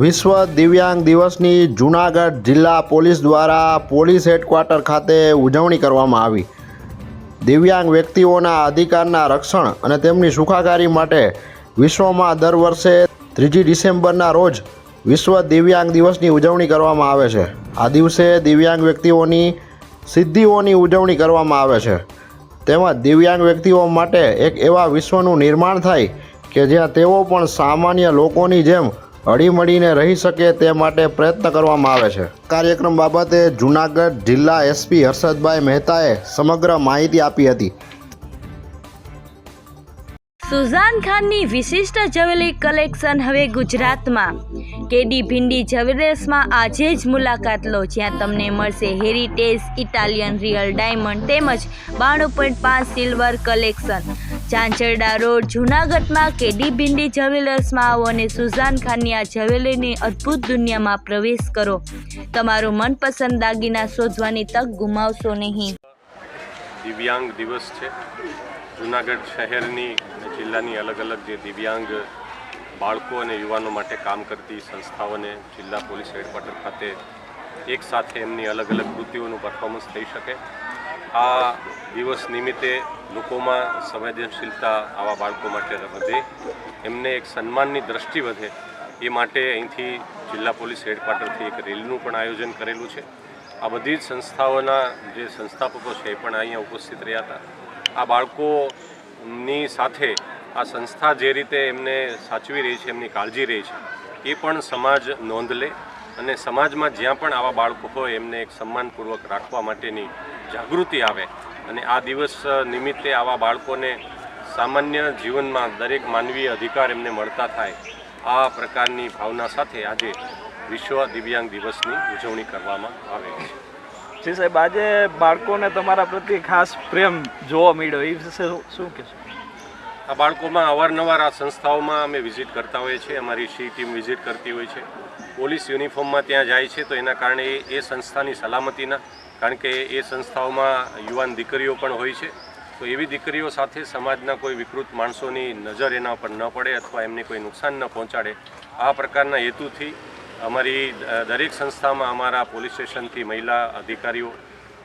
વિશ્વ દિવ્યાંગ દિવસની જૂનાગઢ જિલ્લા પોલીસ દ્વારા પોલીસ હેડક્વાર્ટર ખાતે ઉજવણી કરવામાં આવી. દિવ્યાંગ વ્યક્તિઓના અધિકારના રક્ષણ અને તેમની સુખાકારી માટે વિશ્વમાં દર વર્ષે ત્રીજી ડિસેમ્બરના રોજ વિશ્વ દિવ્યાંગ દિવસની ઉજવણી કરવામાં આવે છે. આ દિવસે દિવ્યાંગ વ્યક્તિઓની સિદ્ધિઓની ઉજવણી કરવામાં આવે છે. તેમજ દિવ્યાંગ વ્યક્તિઓ માટે એક એવા વિશ્વનું નિર્માણ થાય કે જ્યાં તેઓ પણ સામાન્ય લોકોની જેમ હળીમળીને રહી શકે તે માટે પ્રયત્ન કરવામાં આવે છે. કાર્યક્રમ બાબતે જૂનાગઢ જિલ્લા એસપી હર્ષદભાઈ મહેતાએ સમગ્ર માહિતી આપી હતી. સુઝાન ખાનની વિશિષ્ટ જ્વેલરી કલેક્શન હવે ગુજરાતમાં. કેડી ભિંડી જ્વેલર્સમાં આજે જ મુલાકાત લો, જ્યાં તમને મળશે હેરિટેજ ઇટાલિયન રિયલ ડાયમંડ તેમજ બાણું પોઈન્ટ પાંચ સિલ્વર કલેક્શન. ચાંચરડા રોડ, જૂનાગઢમાં કેડી ભિંડી જ્વેલર્સમાં આવો અને સુઝાન ખાનની આ જ્વેલરીની અદ્ભુત દુનિયામાં પ્રવેશ કરો. તમારું મનપસંદ દાગીના શોધવાની તક ગુમાવશો નહીં. દિવ્યાંગ દિવસ છે. જૂનાગઢ શહેરની અને જિલ્લાની અલગ અલગ જે દિવ્યાંગ બાળકો અને યુવાનો માટે કામ કરતી સંસ્થાઓને જિલ્લા પોલીસ હેડક્વાર્ટર ખાતે એક સાથે એમની અલગ અલગ કૃતિઓનું પરફોર્મન્સ થઈ શકે. આ દિવસ નિમિત્તે લોકોમાં સંવેદનશીલતા આવા બાળકો માટે વધે. એમને એક સન્માનની દ્રષ્ટિ વધે. એ માટે અહીંથી જિલ્લા પોલીસ હેડક્વાર્ટરથી એક રેલીનું પણ આયોજન કરેલું છે. આ બધી જ સંસ્થાઓના જે સંસ્થાપકો છે એ પણ અહીંયા ઉપસ્થિત રહ્યા હતા. આ બાળકોની સાથે આ સંસ્થા જે રીતે એમને સાચવી રહી છે, એમની કાળજી રહી છે, એ પણ સમાજ નોંધ લે. અને સમાજમાં જ્યાં પણ આવા બાળકો હોય એમને એક સન્માનપૂર્વક રાખવા માટેની જાગૃતિ આવે. અને આ દિવસ નિમિત્તે આવા બાળકોને સામાન્ય જીવનમાં દરેક માનવીય અધિકાર એમને મળતા થાય આ પ્રકારની ભાવના સાથે આજે વિશ્વ દિવ્યાંગ દિવસની ઉજવણી કરવામાં આવે છે. જી સાહેબ આજે બાળકોને તમારા પ્રત્યે ખાસ પ્રેમ જોવા મળ્યો. એ વિશે શું- કહેશો? આ બાળકોમાં અવારનવાર આ સંસ્થાઓમાં અમે વિઝિટ કરતા હોઈએ છીએ. અમારી સી ટીમ વિઝિટ કરતી હોય છે. પોલીસ યુનિફોર્મમાં ત્યાં જાય છે, તો એના કારણે એ સંસ્થાની સલામતીના, કારણ કે એ સંસ્થાઓમાં યુવાન દીકરીઓ પણ હોય છે. તો એવી દીકરીઓ સાથે સમાજના કોઈ વિકૃત માણસોની નજર એના પર ન પડે અથવા એમને કોઈ નુકસાન ન પહોંચાડે. આ પ્રકારના હેતુથી અમારી દરેક સંસ્થામાં અમારા પોલીસ સ્ટેશનથી મહિલા અધિકારીઓ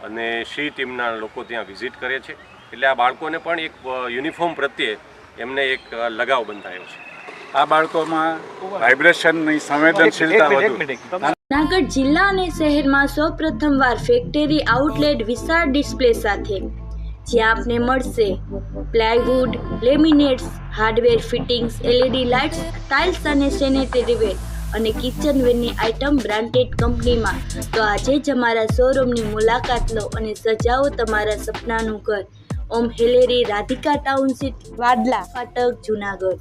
અને શી ટીમના લોકો ત્યાં વિઝિટ કરે છે. એટલે આ બાળકોને પણ એક યુનિફોર્મ પ્રત્યે એમને એક લગાવ બંધાયો છે. આ બાળકોમાં વાઇબ્રેશનની સંવેદનશીલતા વધુ. જૂનાગઢ જિલ્લા અને શહેરમાં સૌ પ્રથમવાર ફેક્ટરી આઉટલેટ વિશાળ ડિસ્પ્લે સાથે. જ્યાં આપને મળશે. Plywood laminates hardware fittings LED lights tiles અને સેનેટરી વેર અને કિચનવેરની આઇટમ બ્રાન્ડેડ કંપનીમાં તો આજે જ અમારા શોરૂમની મુલાકાત લો અને સજાવો તમારા સપનાનું ઘર. ઓમ હેલેરી રાધિકા ટાઉનશીપ વાદલા ફાટક જૂનાગઢ.